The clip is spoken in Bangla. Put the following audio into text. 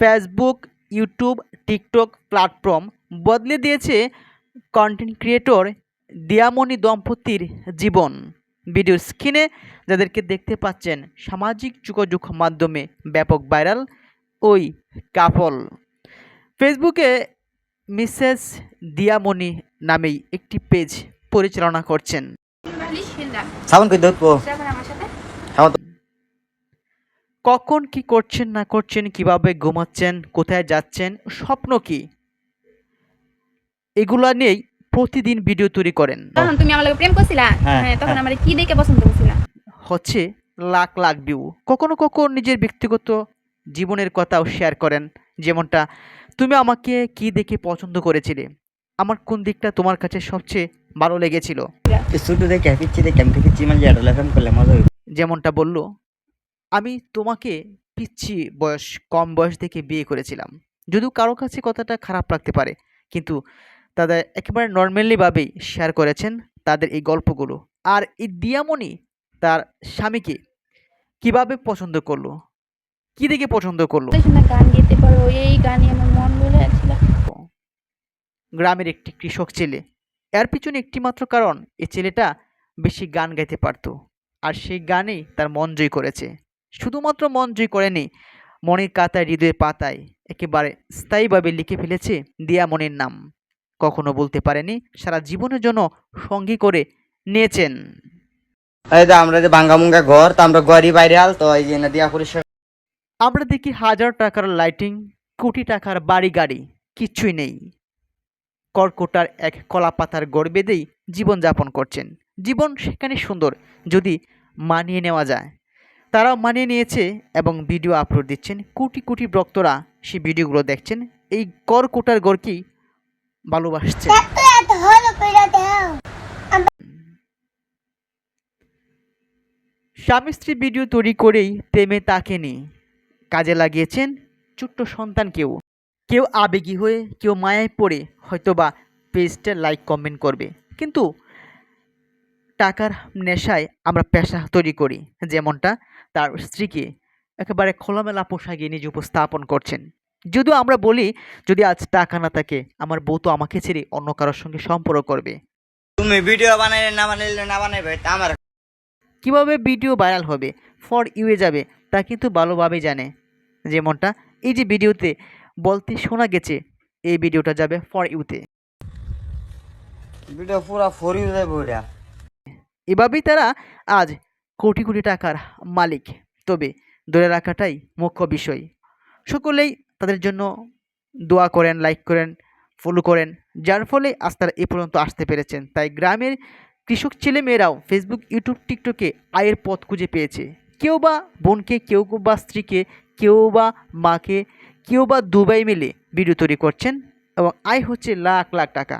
ফেসবুক ইউটিউব টিকটক প্ল্যাটফর্ম বদলে দিয়েছে কন্টেন্ট ক্রিয়েটর দিয়ামণি দম্পতির জীবন। ভিডিও স্ক্রিনে যাদেরকে দেখতে পাচ্ছেন সামাজিক যোগাযোগ মাধ্যমে ব্যাপক ভাইরাল ওই কাপল ফেসবুকে মিসেস দিয়ামণি নামেই একটি পেজ পরিচালনা করছেন। কখন কি করছেন না করছেন কীভাবে ঘুমাচ্ছেন কোথায় যাচ্ছেন স্বপ্ন কি? এগুলা নিয়েই প্রতিদিন ভিডিও তৈরি করেন। তখন তুমি আমার প্রেম করছিলা? হ্যাঁ, হ্যাঁ। তখন হ্যাঁ। আমার কি দেখে পছন্দ করছিলা? হচ্ছে লাখ লাখ ভিউ কখনো কখনো নিজের ব্যক্তিগত জীবনের কথাও শেয়ার করেন। যেমনটা তুমি আমাকে কি দেখে পছন্দ করেছিলে? আমার কোন দিকটা তোমার কাছে সবচেয়ে ভালো লেগেছিল? শুটু দেখে পিচ্ছি দেখে আমি পিচ্ছি মানে যেমনটা বলল আমি তোমাকে পিচ্ছি বয়স কম বয়স থেকে বিয়ে করেছিলাম। যদিও কারও কাছে কথাটা খারাপ লাগতে পারে কিন্তু তাদের একেবারে নর্মালিভাবেই শেয়ার করেছেন তাদের এই গল্পগুলো। আর এই দিয়ামণি তার স্বামীকে কীভাবে পছন্দ করল? কি দেখে পছন্দ করল? গান গেতে পারো এই গানই আমার মন গ্রামের একটি কৃষক ছেলে। এর পিছনে একটি মাত্র কারণ এই ছেলেটা বেশি গান গাইতে পারতো। আর সেই গানেই তার মন জয় করেছে। শুধুমাত্র মন জয় করেনি মনের কাতায় হৃদয়ের পাতায়। একেবারে স্থায়ীভাবে লিখে ফেলেছে দিয়া মনের নাম। কখনো বলতে পারেনি সারা জীবনের জন্য সঙ্গী করে নিয়েছেন। এই তো আমরা যে ভাঙ্গা মুঙ্গা ঘর তো আমরা ঘরই বাইরে আল তো এই যে না দিয়া পরিষ্কার আমরা দেখি হাজার টাকার লাইটিং কোটি টাকার বাড়ি গাড়ি কিচ্ছুই নেই। কর্কটার এক কলা পাতার গড় বেঁধেই জীবনযাপন করছেন। জীবন সেখানে সুন্দর যদি মানিয়ে নেওয়া যায়। তারাও মানিয়ে নিয়েছে এবং ভিডিও আপলোড দিচ্ছেন। কোটি কোটি ভক্তরা সেই ভিডিওগুলো দেখছেন। এই কর্কটার গড়কেই ভালোবাসছে। স্বামী স্ত্রী ভিডিও তৈরি করেই প্রেমে তাকে নিয়ে কাজে লাগিয়েছেন ছোট্ট সন্তানকেও কেউ। আবেগী হয়ে, কেউ মায়ায় পড়ে, হয়তোবা পেজটা লাইক কমেন্ট করবে। কিন্তু টাকার নেশায় আমরা পেশা তৈরি করি। যেমনটা তার স্ত্রীকে একেবারে খোলামেলা পোশাকে নিজে উপস্থাপন করছেন। যদিও আমরা বলি যদি আজ টাকা না থাকে আমার বউ তো আমাকে ছেড়ে অন্য কারোর সঙ্গে সম্পর্ক করবে। তুমি ভিডিও বানাইলে না বানাইলে না বানাইবে তা আমার কীভাবে ভিডিও ভাইরাল হবে ফর ইউয়ে যাবে তা কিন্তু ভালোভাবে জানে। যেমনটা এই যে ভিডিওতে বলতে শোনা গেছে এই ভিডিওটা যাবে ফর ইউতে। ভিডিও পুরা ফরি যাইব ওটা এভাবেই তারা আজ কোটি কোটি টাকার মালিক। তবে ধরে রাখাটাই মুখ্য বিষয়। সকলেই তাদের জন্য দোয়া করেন লাইক করেন ফলো করেন, যার ফলে আজ তারা এ পর্যন্ত আসতে পেরেছেন। তাই গ্রামের কৃষক ছেলে মেয়েরাও ফেসবুক ইউটিউব টিকটকে আয়ের পথ খুঁজে পেয়েছে। কেউ বা বোনকে, কেউ বা স্ত্রীকে, কেউ বা মাকে, কেউ বা দুবাই মিলে ভিডিও তৈরি করছেন এবং আয় হচ্ছে লাখ লাখ টাকা।